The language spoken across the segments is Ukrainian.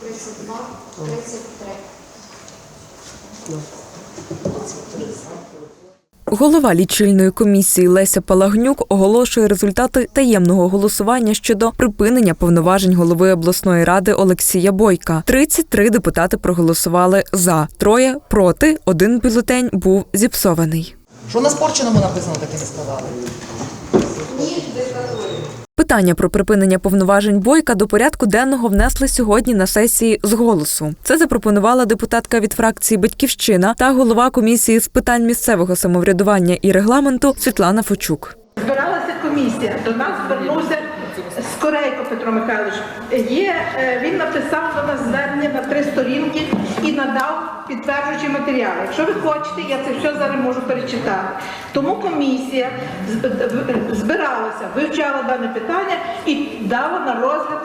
32, 33. Голова лічильної комісії Леся Палагнюк оголошує результати таємного голосування щодо припинення повноважень голови обласної ради Олексія Бойка. 33 депутати проголосували за, троє проти. Один бюлетень був зіпсований. Що на спорченому написано, так і не сказали. Питання про припинення повноважень Бойка до порядку денного внесли сьогодні на сесії з голосу. Це запропонувала депутатка від фракції Батьківщина та голова комісії з питань місцевого самоврядування і регламенту Світлана Фочук. Збиралася комісія. До нас звернувся Скорейко Петро Михайлович. Є, е, він написав до нас звернення на три сторінки і надав підтверджуючі матеріали. Якщо ви хочете, я це все зараз можу перечитати. Тому комісія збиралася, вивчала дане питання і дала на розгляд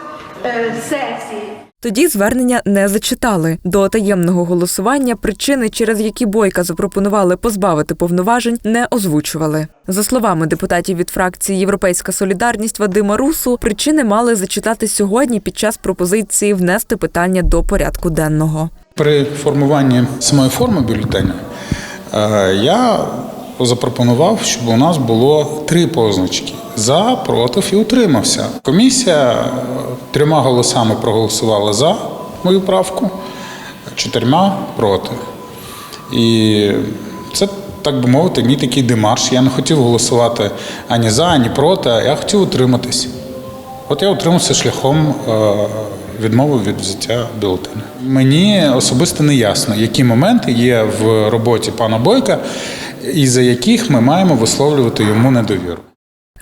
сесії. Тоді звернення не зачитали. До таємного голосування причини, через які Бойка запропонували позбавити повноважень, не озвучували. За словами депутатів від фракції Європейська Солідарність Вадима Русу, причини мали зачитати сьогодні під час пропозиції внести питання до порядку денного. При формуванні самої форми бюлетеня е, я запропонував, щоб у нас було три позначки: за, проти і утримався. Комісія е, трьома голосами проголосувала за мою правку, чотирма проти. І це, так би мовити, мій такий демарш. Я не хотів голосувати ані за, ані проти, я хотів утриматись. От я утримався шляхом е, відмови від взяття бюлетеня. Мені особисто не ясно, які моменти є в роботі пана Бойка, і за яких ми маємо висловлювати йому недовіру.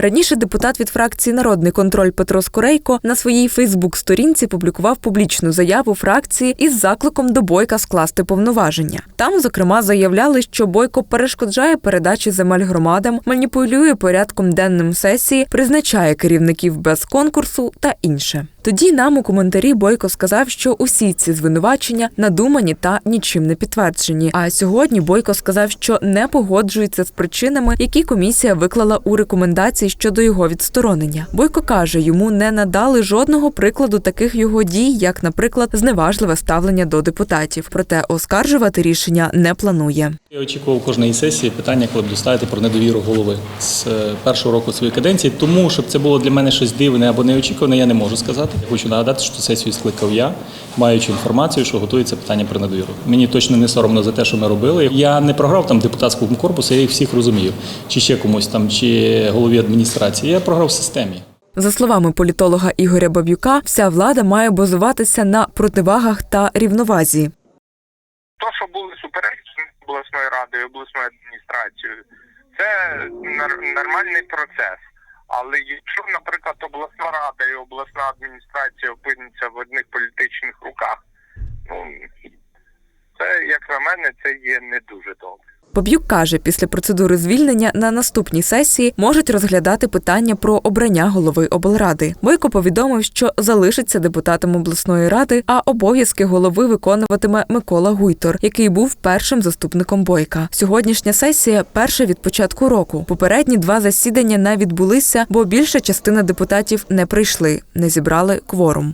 Раніше депутат від фракції Народний контроль Петро Скорейко на своїй Фейсбук-сторінці публікував публічну заяву фракції із закликом до Бойка скласти повноваження. Там, зокрема, заявляли, що Бойко перешкоджає передачі земель громадам, маніпулює порядком денним сесії, призначає керівників без конкурсу та інше. Тоді нам у коментарі Бойко сказав, що усі ці звинувачення надумані та нічим не підтверджені. А сьогодні Бойко сказав, що не погоджується з причинами, які комісія виклала у рекомендації щодо його відсторонення. Бойко каже, йому не надали жодного прикладу таких його дій, як, наприклад, зневажливе ставлення до депутатів. Проте оскаржувати рішення не планує. Я очікував кожної сесії питання, коли буду ставити про недовіру голови з е, першого року своєї каденції. Тому, щоб це було для мене щось дивне або неочікуване, я не можу сказати. Я хочу нагадати, що сесію скликав я, маючи інформацію, що готується питання про недовіру. Мені точно не соромно за те, що ми робили. Я не програв там депутатському корпусу, я їх всіх розумію, чи ще комусь там, чи голові адміністрації. Я програв в системі. За словами політолога Ігоря Бабюка, вся влада має базуватися на противагах та рівновазі. То, що були суперечки обласною радою, обласною адміністрацією, це нормальний процес. Але якщо, наприклад, обласна рада і обласна адміністрація опиняться в одних політичних руках, ну це, як на мене, це є не дуже добре. Баб'юк каже, після процедури звільнення на наступній сесії можуть розглядати питання про обрання голови облради. Бойко повідомив, що залишиться депутатом обласної ради, а обов'язки голови виконуватиме Микола Гуйтор, який був першим заступником Бойка. Сьогоднішня сесія перша від початку року. Попередні два засідання не відбулися, бо більша частина депутатів не прийшли, не зібрали кворум.